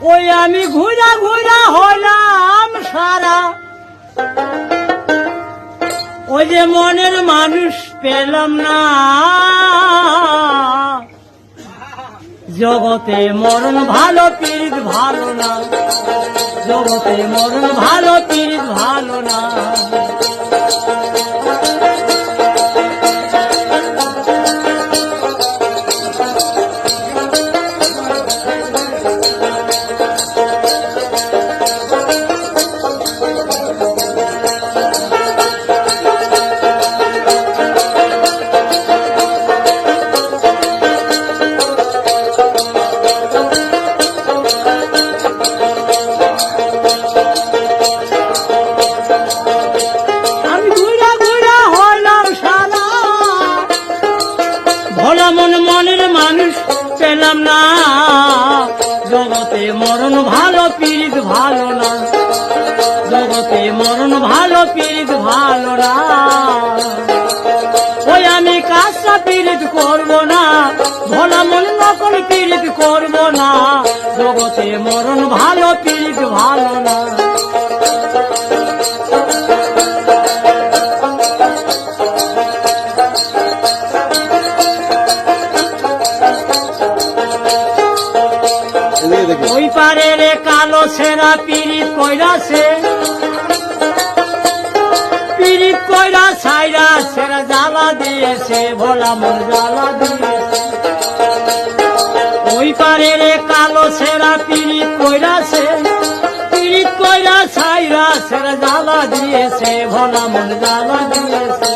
ওই আমি ঘুরা ঘুরা হলাম সারা। ওই যে মনের মানুষ পেলাম না। জগতে মরণ ভালো পীড়িত ভালো না। জগতে মরণ ভালো পীড়িত ভালো না। ভালো, পীড়িত ভালো না। জগতে মরণ ভালো, পীড়িত ভালো না। ওই আমি কাজটা পীড়িত করব না, ভোলা মন কোন পীড়িত করব না। জগতে মরণ ভালো, পীড়িত ভালো না। কালো সেরা পিরিত কইরাছে পিরিত কইরা ছাইরা সেরা জ্বালা দিয়েছে ভোলা মন জ্বালা দিয়েছে ওই পারে রে কালো সেরা পিরিত কইরাছে পিরিত কইরা ছাইরা সেরা জ্বালা দিয়েছে ভোলা মন জ্বালা দিয়েছে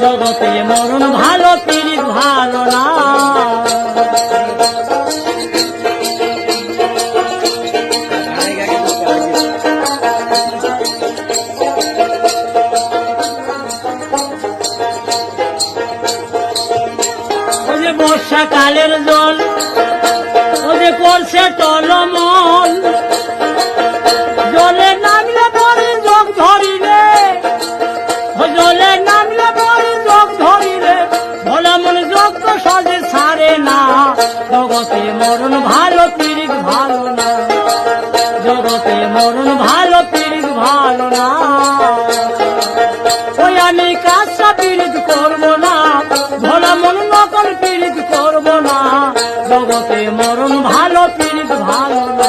জগতে মরণ ভালো পীড়িত ভালো না। বর্ষাকালের জল ও যে করছে টলমল। জগতে মরণ ভালো পীড়িত ভালো না। ওই আমি কাজটা পীড়িত করব না, ভোলা মন নকল পীড়িত করব না। জগতে মরণ ভালো পীড়িত ভালো না।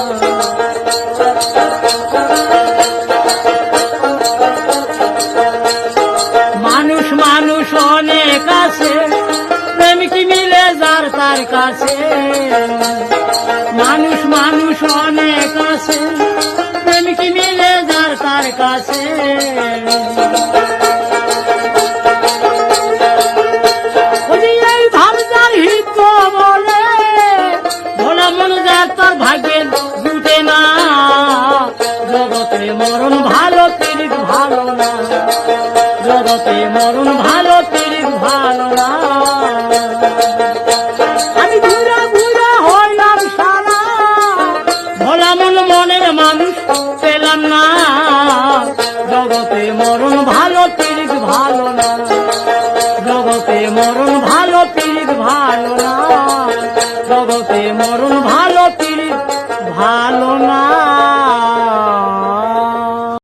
মানুষ মানুষ অনেক আছে প্রেম কি মিলে যার তার কাছে। মানুষ মানুষ অনেক আছে প্রেম কি মিলে যার তার কাছে না। জগতে মরণ ভালো, পীড়িত ভালো না। জগতে মরণ ভালো, পীড়িত ভালো না। পীড়িত